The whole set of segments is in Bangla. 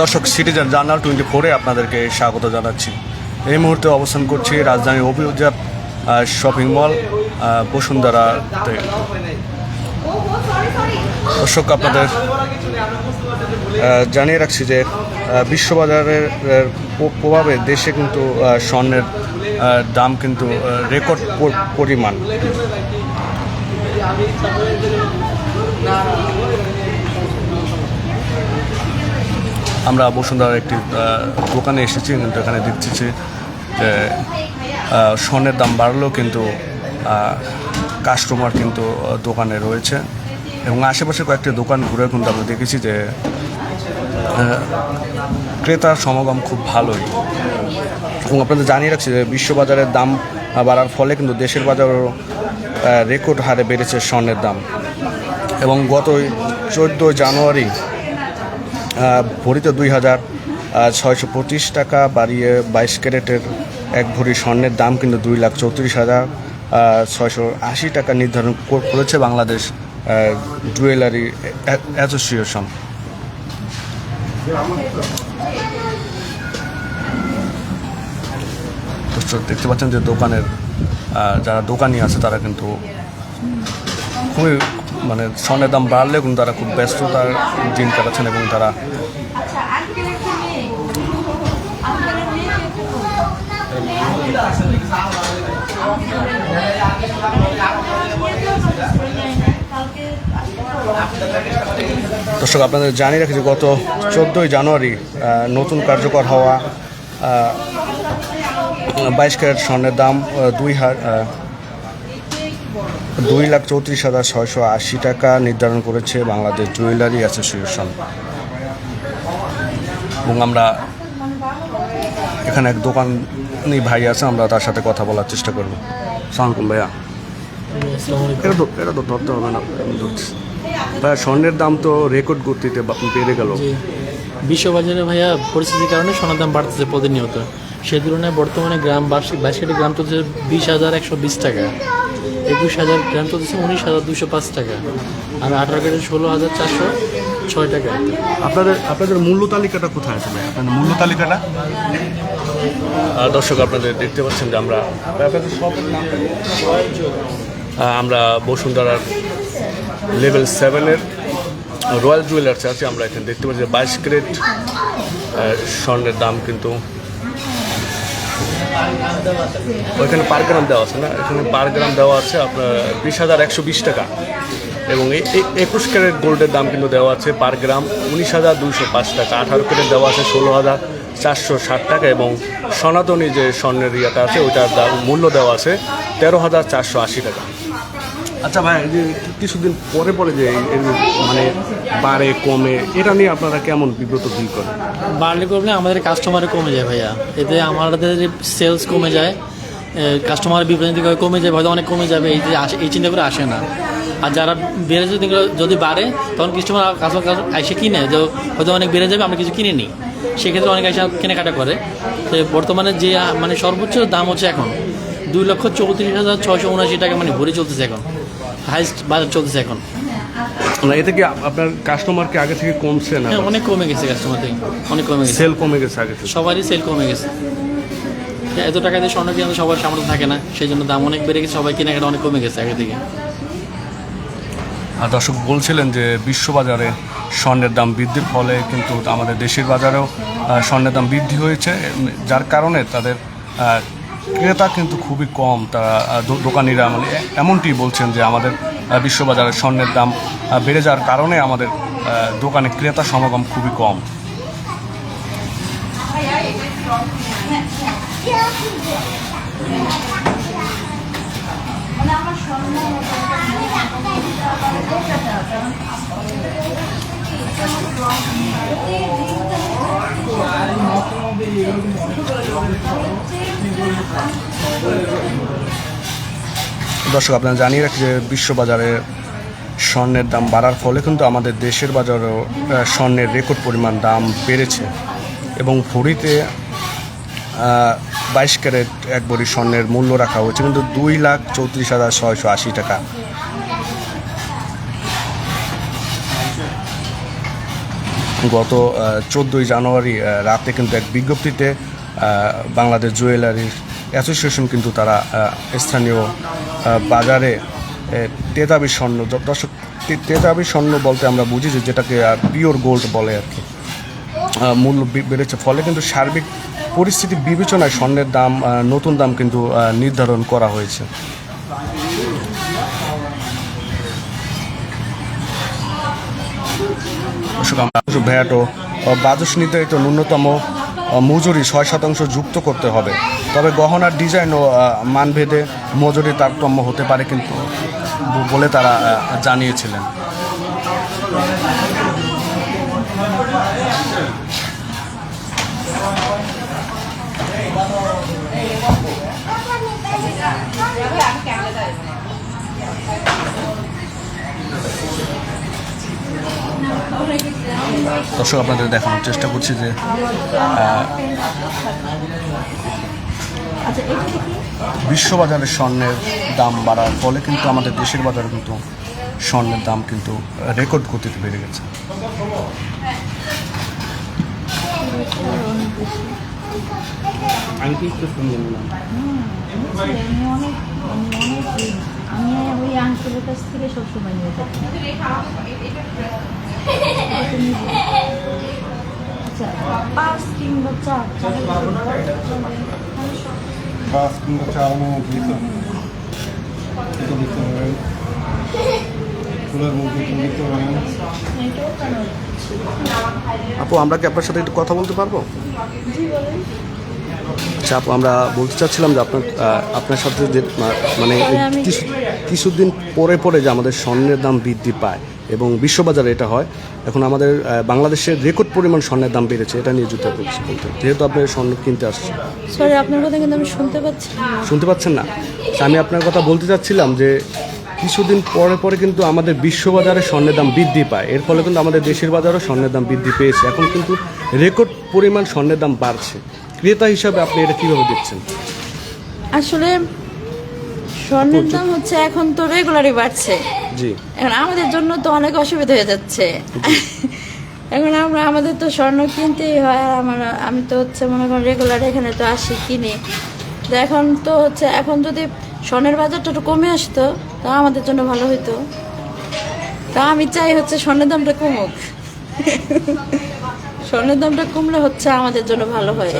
দর্শক সিটিজেন জার্নাল টোয়েন্টি ফোরে আপনাদেরকে স্বাগত জানাচ্ছি। এই মুহূর্তে অবস্থান করছি রাজধানী অভিজাত শপিং মল বসুন্ধরাতে। দর্শক, আপনাদের জানিয়ে রাখছি যে বিশ্ববাজারের প্রভাবে দেশে কিন্তু স্বর্ণের দাম কিন্তু রেকর্ড পরিমাণ। আমরা বসুন্ধরার একটি দোকানে এসেছি, কিন্তু এখানে দেখছি যে স্বর্ণের দাম বাড়লেও কিন্তু কাস্টমার কিন্তু দোকানে রয়েছে। এবং আশেপাশে কয়েকটি দোকান ঘুরে কিন্তু আমরা দেখেছি যে ক্রেতার সমাগম খুব ভালোই। এবং আপনাদের জানিয়ে রাখছি যে, বিশ্ববাজারের দাম বাড়ার ফলে কিন্তু দেশের বাজারও রেকর্ড হারে বেড়েছে স্বর্ণের দাম। এবং গত চোদ্দ জানুয়ারি ভরিতে দুই হাজার ছয়শো পঁচিশ টাকা বাড়িয়ে বাইশ ক্যারেটের এক ভরি স্বর্ণের দাম কিন্তু দুই লাখ চৌত্রিশ হাজার ছয়শো আশি টাকা নির্ধারণ কর- করেছে বাংলাদেশ জুয়েলারি অ্যাসোসিয়েশন। দেখতে পাচ্ছেন যে দোকানের যারা দোকানি আছে তারা কিন্তু খুবই মানে স্বর্ণের দাম বাড়লে কিন্তু তারা খুব ব্যস্ততার দিন কাটাচ্ছেন এবং তারা দর্শক আপনাদের জানিয়ে রাখি যে গত চোদ্দোই জানুয়ারি নতুন কার্যকর হওয়া বাইশ ক্যারেট স্বর্ণের দাম দুই হা- আহ, দুই লাখ চৌত্রিশ হাজার ছয়শো আশি টাকা নির্ধারণ করেছে বাংলাদেশ জুয়েলারি অ্যাসোসিয়েশন। এবং আমরা এখানে এক দোকানি ভাই আছে, আমরা তার সাথে কথা বলার চেষ্টা করব। সালামালাইকুম ভাইয়া। এটা তো তো ধরতে হবে না ভাইয়া, স্বর্ণের দাম তো রেকর্ড গতিতে বেড়ে গেল। বিশ্ববাজারে ভাইয়া পরিস্থিতির কারণে সোনার দাম বাড়তেছে প্রতিনিয়ত। সেই তুলনায় বর্তমানে গ্রাম বার্ষিক বাইশ গ্রাম চলছে বিশ হাজার একশো বিশ টাকা। একুশ হাজার গ্রাম চলতেছে উনিশ হাজার দুশো পাঁচ টাকা। আর আঠারো কেটে ষোলো হাজার চারশো ছয় টাকা। আপনাদের আপনাদের মূল্য তালিকাটা কোথায় আছে ভাই? আপনাদের মূল্য তালিকাটা? দর্শক আপনাদের দেখতে পাচ্ছেন যে আমরা আমরা বসুন্ধরার লেভেল সেভেনের রয়্যাল জুয়েলার্স আছে। আমরা এখানে দেখতে পাচ্ছি বাইশ ক্রেট স্বর্ণের দাম কিন্তু ওইখানে পার গ্রাম দেওয়া আছে না? এখানে পার গ্রাম দেওয়া আছে আপনার বিশ হাজার একশো বিশ টাকা। এবং এই একুশ ক্যারেট গোল্ডের দাম কিন্তু দেওয়া আছে পার গ্রাম। উনিশ হাজার দুশো পাঁচ টাকা। আঠারো ক্যারেট দেওয়া আছে ষোলো হাজার চারশো ষাট টাকা। এবং সনাতনী যে স্বর্ণের ইয়েটা আছে, ওইটার দাম, মূল্য দেওয়া আছে তেরো হাজার চারশো আশি টাকা। আচ্ছা ভাই যে কিছুদিন পরে পরে যে মানে বাড়ে, কমে, এটা নিয়ে আপনারা কেমন বিব্রত ফিল করেন? বাড়লে করলে আমাদের কাস্টমারে কমে যায় ভাইয়া। এতে আমাদের সেলস কমে যায় কাস্টমার বিভ্রান্তি কমে যায়, হয়তো অনেক কমে যাবে, এই যে এই চিন্তা করে আসে না। আর যারা বেড়ে যদি যদি বাড়ে, তখন কাস্টমার কাস্টমার এসে কিনে, যে হয়তো অনেক বেড়ে যাবে, আমরা কিছু কিনে নিই। সেক্ষেত্রে অনেক এসে কেনাকাটা করে। তো বর্তমানে যে মানে সর্বোচ্চ দাম হচ্ছে এখন দুই লক্ষ চৌত্রিশ হাজার ছয়শো উনআশি টাকা মানে ভরে চলতেছে এখন। হাইস্ট বাজার চলতেছে এখন। না এতে কি আপনার কাস্টমার কি আগে থেকে কমছে না? হ্যাঁ অনেক কমে গেছে কাস্টমার থেকে অনেক কমে গেছে। সেল কমে গেছে আগে থেকে। সবারই সেল কমে গেছে। এত টাকা দিয়ে স্বর্ণ কিনতে সবার সামর্থ্য থাকে না। সেই জন্য দাম অনেক বেড়ে গেছে সবাই কেনাকাটা অনেক কমে গেছে আগে থেকে। আর দর্শক বলছিলেন যে বিশ্ববাজারে স্বর্ণের দাম বৃদ্ধির ফলে কিন্তু আমাদের দেশের বাজারেও স্বর্ণের দাম বৃদ্ধি হয়েছে যার কারণে তাদের ক্রেতা কিন্তু খুবই কম তারা দোকানিরা মানে এমনটি বলছেন যে আমাদের বিশ্ববাজারে স্বর্ণের দাম বেড়ে যাওয়ার কারণে আমাদের দোকানে ক্রেতা সমাগম খুবই কম। দর্শক, আপনারা জানিয়ে রাখি যে বিশ্ববাজারে স্বর্ণের দাম বাড়ার ফলে কিন্তু আমাদের দেশের বাজারেও স্বর্ণের রেকর্ড পরিমাণ দাম বেড়েছে এবং ভরিতে বাইশ ক্যারেট এক ভরি স্বর্ণের মূল্য রাখা হয়েছে, কিন্তু দুই লাখ চৌত্রিশ হাজার ছয়শো আশি টাকা। গত চোদ্দোই জানুয়ারি রাতে কিন্তু এক বিজ্ঞপ্তিতে বাংলাদেশ জুয়েলারি অ্যাসোসিয়েশন কিন্তু তারা স্থানীয় বাজারে তেতাবি স্বর্ণ দর্শক তেতাবি স্বর্ণ বলতে আমরা বুঝি যে যেটাকে আর পিওর গোল্ড বলে আর কি। মূল্য বেড়েছে, ফলে কিন্তু সার্বিক পরিস্থিতি বিবেচনায় স্বর্ণের দাম নতুন দাম কিন্তু নির্ধারণ করা হয়েছে। ভ্যাট ও বাজস নির্ধারিত ন্যূনতম মজুরি ছয় শতাংশ যুক্ত করতে হবে। তবে গহনার ডিজাইন ও মানভেদে মজুরি তারতম্য হতে পারে কিন্তু বলে তারা জানিয়েছিলেন। দর্শক আপনাদের দেখানোর চেষ্টা করছি যে আচ্ছা বিশ্ববাজারে স্বর্ণের দাম বাড়ার ফলে কিন্তু আমাদের দেশের বাজারে কিন্তু স্বর্ণের দাম কিন্তু রেকর্ড গতিতে বেড়ে গেছে। আমি ওই আঙ্কেলের কাছ থেকে সবসময় নিয়ে থাকি। পাঁচ কিংবা চার পাঁচ কিংবা চার মতো দিতে এটা ফুলের মধ্যে দিতে পারেন আপু আমরা কি আপনার সাথে একটু কথা বলতে পারব? আচ্ছা আমরা বলতে চাচ্ছিলাম যে আপনার আপনার সাথে যে মানে কিছু কিছুদিন পরে পরে যে আমাদের স্বর্ণের দাম বৃদ্ধি পায় এবং বিশ্ববাজারে এটা হয় এখন আমাদের বাংলাদেশের রেকর্ড পরিমাণ স্বর্ণের দাম বেড়েছে এটা নিয়ে জুতো করছি বলতে। যেহেতু আপনি স্বর্ণ কিনতে আসছেন। সরি আপনার কথা কিন্তু আমি শুনতে পাচ্ছি শুনতে পাচ্ছেন না? আচ্ছা, আমি আপনার কথা বলতে চাচ্ছিলাম যে কিছুদিন পরে পরে কিন্তু আমাদের বিশ্ববাজারে স্বর্ণের দাম বৃদ্ধি পায় এর ফলে কিন্তু আমাদের দেশের বাজারও স্বর্ণের দাম বৃদ্ধি পেয়েছে। এখন কিন্তু রেকর্ড পরিমাণ স্বর্ণের দাম বাড়ছে। ক্রেতা হিসাবে আপনি এটা কীভাবে দেখছেন? আসলে স্বর্ণের দাম হচ্ছে এখন তো রেগুলারই বাড়ছে। জি। এখন আমাদের জন্য তো অনেক অসুবিধা হয়ে যাচ্ছে। এখন আমরা আমাদের তো স্বর্ণ কিনতেই হয় আর আমার আমি তো হচ্ছে মনে করেন রেগুলার এখানে তো আসি কিনি। তো এখন তো হচ্ছে এখন যদি স্বর্ণের বাজারটা একটু কমে আসতো তা আমাদের জন্য ভালো হতো তা আমি চাই হচ্ছে স্বর্ণের দামটা কমুক। স্বর্ণের দামটা কমলে হচ্ছে আমাদের জন্য ভালো হয়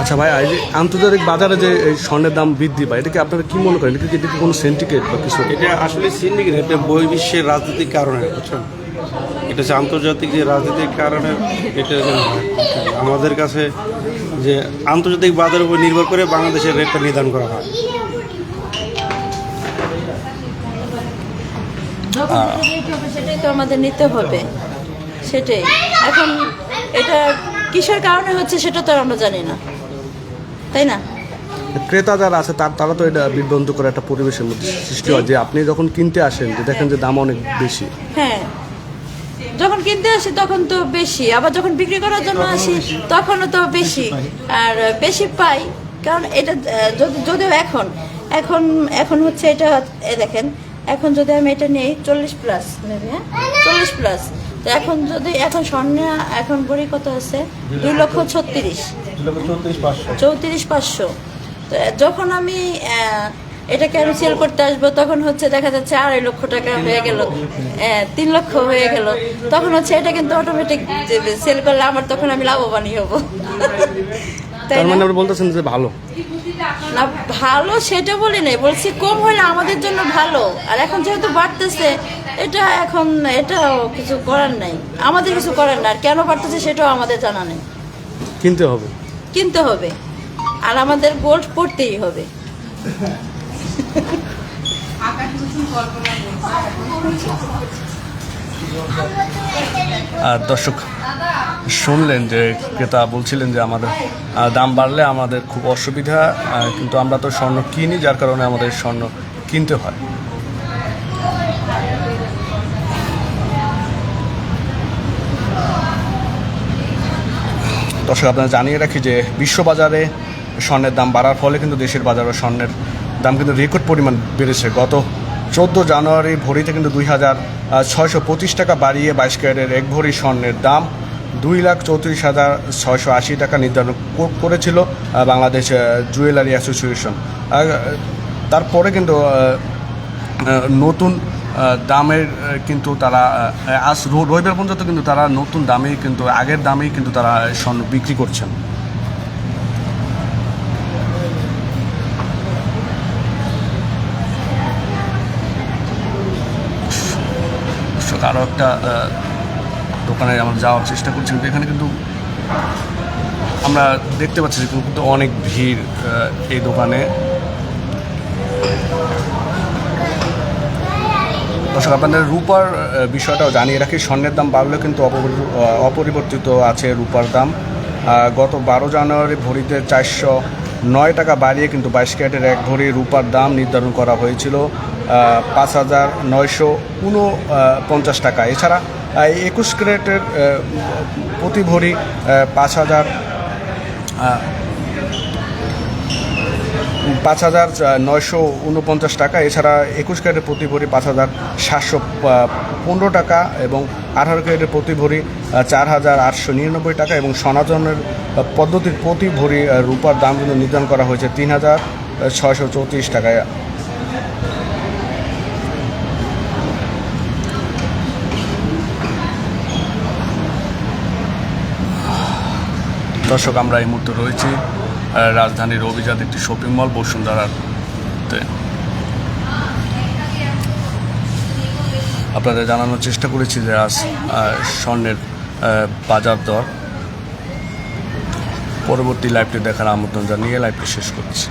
আচ্ছা ভাই এই আন্তর্জাতিক বাজারে যে এই স্বর্ণের দাম বৃদ্ধি পায় এটাকে আপনারা কি মনে করেন? এটা কি এটা কোনো সিন্ডিকেট বা কিছু? এটা আসলে সিন্ডিকেট এটা বহির্বিশ্বের রাজনৈতিক কারণে বুঝছেন? এটা হচ্ছে আন্তর্জাতিক যে রাজনৈতিক কারণে এটা যেন আমাদের কাছে যে আন্তর্জাতিক বাজারের উপর নির্ভর করে বাংলাদেশের রেটটা নির্ধারণ করা হয় যখন যেটা rate হবে সেটাই তো আমাদের নিতে হবে। সেটাই। এখন এটা কিসের কারণে হচ্ছে সেটা তো আমরা জানি না। তাই না? ক্রেতা যারা আছে তার তারা তো এটা বিভ্রান্ত করে একটা পরিবেশের মধ্যে সৃষ্টি হয় যে আপনি যখন কিনতে আসেন যে দেখেন যে দাম অনেক বেশি। হ্যাঁ। যখন কিনতে আসি তখন তো বেশি। আবার যখন বিক্রি করার জন্য আসি তখনও তো বেশি। আর বেশি পাই। কারণ এটা যদি যদিও এখন এখন এখন হচ্ছে এটা এ দেখেন এখন যদি আমি এটা নেই চল্লিশ প্লাস নেবে হ্যাঁ? চল্লিশ প্লাস তো এখন যদি এখন স্বর্ণ এখন বড়ি কত আছে? দুই লক্ষ ছত্রিশ। চৌত্রিশ পাঁচশো। তো যখন আমি এটাকে আমি সেল করতে আসব তখন হচ্ছে দেখা যাচ্ছে আড়াই লক্ষ টাকা হয়ে গেল। তিন লক্ষ হয়ে গেল। তখন হচ্ছে এটা কিন্তু অটোমেটিক সেল করলে আমার তখন আমি লাভবানই হব। তাই তার মানে আপনি বলতেছেন যে ভালো। না ভালো সেটা বলি নাই বলছি কম হলে আমাদের জন্য ভালো। আর এখন যেহেতু বাড়তেছে এটা এখন এটাও কিছু করার নাই। আমাদের কিছু করার না আর কেন বাড়তেছে সেটাও আমাদের জানা নেই। কিনতে হবে। কিনতে হবে। আর আমাদের গোল্ড পড়তেই হবে। আর দর্শক শুনলেন যে ক্রেতা বলছিলেন যে আমাদের দাম বাড়লে আমাদের খুব অসুবিধা কিন্তু আমরা তো স্বর্ণ কিনি, যার কারণে আমাদের স্বর্ণ কিনতে হয়। দর্শক আপনারা জানিয়ে রাখি যে বিশ্ববাজারে স্বর্ণের দাম বাড়ার ফলে কিন্তু দেশের বাজারে স্বর্ণের দাম কিন্তু রেকর্ড পরিমাণ বেড়েছে। গত চোদ্দ জানুয়ারি ভরিতে কিন্তু দুই হাজার ছয়শো পঁচিশ টাকা বাড়িয়ে বাইশ ক্যারেটের এক ভরি স্বর্ণের দাম দুই লাখ চৌত্রিশ হাজার ছয়শো আশি টাকা নির্ধারণ করেছিল বাংলাদেশ জুয়েলারি অ্যাসোসিয়েশন। তারপরে কিন্তু নতুন দামের কিন্তু তারা আজ রবিবার পর্যন্ত কিন্তু তারা নতুন দামেই কিন্তু, আগের দামেই কিন্তু তারা স্বর্ণ বিক্রি করছেন। দর্শক আরও একটা দোকানে আমরা যাওয়ার চেষ্টা করছি, কিন্তু এখানে কিন্তু আমরা দেখতে পাচ্ছি যে কিন্তু অনেক ভিড় এই দোকানে। দর্শক, আপনাদের রূপার বিষয়টাও জানিয়ে রাখি, স্বর্ণের দাম বাড়লেও কিন্তু অপরি- অপরিবর্তিত আছে রূপার দাম। গত বারো জানুয়ারি ভরিতে চারশো নয় টাকা বাড়িয়ে কিন্তু বাইশ ক্যারেটের এক ভরি রূপার দাম নির্ধারণ করা হয়েছিল। পাঁচ হাজার নয়শো উনপঞ্চাশ টাকা। এছাড়া একুশ ক্যারেটের প্রতি ভরি পাঁচ হাজার পাঁচ হাজার নয়শো উনপঞ্চাশ টাকা। এছাড়া, একুশ ক্যারেটের প্রতি ভরি পাঁচ হাজার সাতশো পনেরো টাকা এবং আঠারো ক্যারেটের প্রতি ভরি চার হাজার আটশো নিরানব্বই টাকা এবং সনাতনের পদ্ধতির প্রতি ভরি রূপার দাম কিন্তু নির্ধারণ করা হয়েছে তিন হাজার ছয়শো চৌত্রিশ টাকায়। দর্শক, আমরা এই মুহূর্তে রয়েছি রাজধানীর অভিজাত একটি শপিং মল বসুন্ধরাতে। আপনাদের জানানোর চেষ্টা করেছি যে আজ স্বর্ণের বাজার দর। পরবর্তী লাইভটি দেখার আমন্ত্রণ জানিয়ে লাইভটি শেষ করছি।